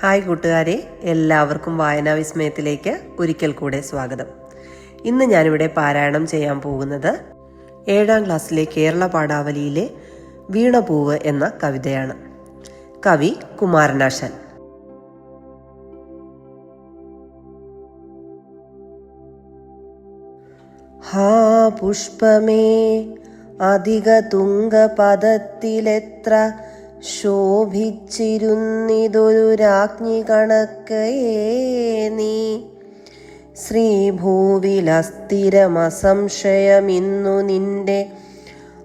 Hi കൂട്ടുകാരെ എല്ലാവർക്കും വായനാ വിസ്മയത്തിലേക്ക് ഒരിക്കൽ കൂടെ സ്വാഗതം. ഇന്ന് ഞാനിവിടെ പാരായണം ചെയ്യാൻ പോകുന്നത് ഏഴാം ക്ലാസ്സിലെ കേരള പാഠാവലിയിലെ വീണപൂവ് എന്ന കവിതയാണ്. കവി കുമാരനാശൻ. ഹാ പുഷ്പമേ അധിക തുങ്കപദത്തിലെത്ര ശോഭിച്ചിരുന്നിതൊരു രാജ്ഞി കണക്കയേ നീ. ശ്രീഭൂവിലസ്ഥിരമസംശയമിന്നു നിന്റെ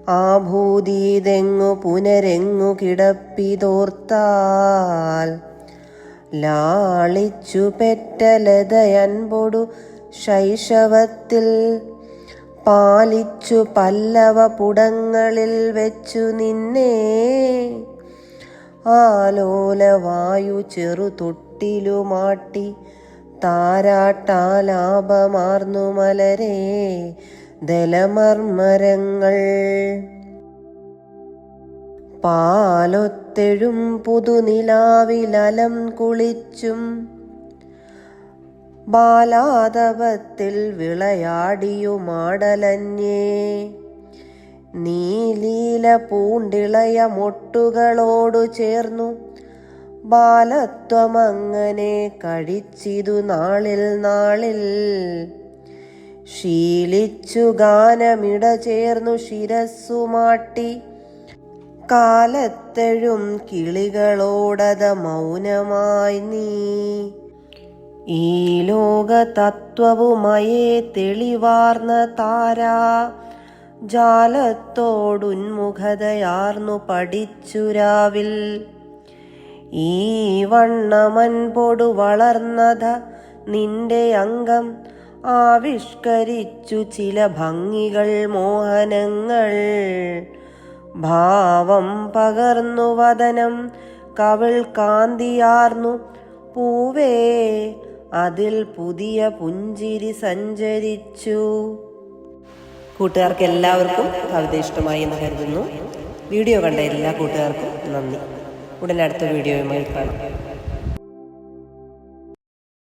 ആഭൂതിതെങ്ങു പുനരെങ്ങു കിടപ്പിതോർത്താൽ ലാളിച്ചു പെറ്റ ലതയൻപൊടു ശൈശവത്തിൽ പാലിച്ചു പല്ലവ പുടങ്ങളിൽ വെച്ചു നിന്നെ. ആലോലവായു ചെറു തൊട്ടിലുമാട്ടി താരാട്ടാലാപമാർന്നു മലരെ ദലമർമരങ്ങൾ. പാലൊത്തെഴും പുതുനിലാവിലലം കുളിച്ചും. ബാലാതപത്തിൽ വിളയാടിയുമാടലന്യേ നീലീല പൂണ്ടിളയ മൊട്ടുകളോടു ചേർന്നു. ബാലത്വമങ്ങനെ കഴിച്ചിതു നാളിൽ നാളിൽ. ശീലിച്ചു ഗാനമിട ചേർന്നു ശിരസ്സുമാട്ടി കാലത്തെഴും കിളികളോടത മൗനമായി നീ. ഈ ലോക തത്വവുമയേ തെളിവാർന്ന താരാ. ജാലത്തോടുന്മുഖതയാർന്നു പഠിച്ചുരാവിൽ. ഈ വണ്ണമൻപൊടു വളർന്നത നിന്റെ അംഗം. ആവിഷ്കരിച്ചു ചില ഭംഗികൾ മോഹനങ്ങൾ. ഭാവം പകർന്നു വദനം കവിൾ കാന്തിയാർന്നു. പൂവേ അതിൽ പുതിയ പുഞ്ചിരി സഞ്ചരിച്ചു. കൂട്ടുകാർക്ക് എല്ലാവർക്കും കവിത ഇഷ്ടമായി എന്ന് കരുതുന്നു. വീഡിയോ കണ്ട എല്ലാ കൂട്ടുകാർക്കും നന്ദി. ഉടനെ അടുത്ത വീഡിയോയുമായി കാണാം.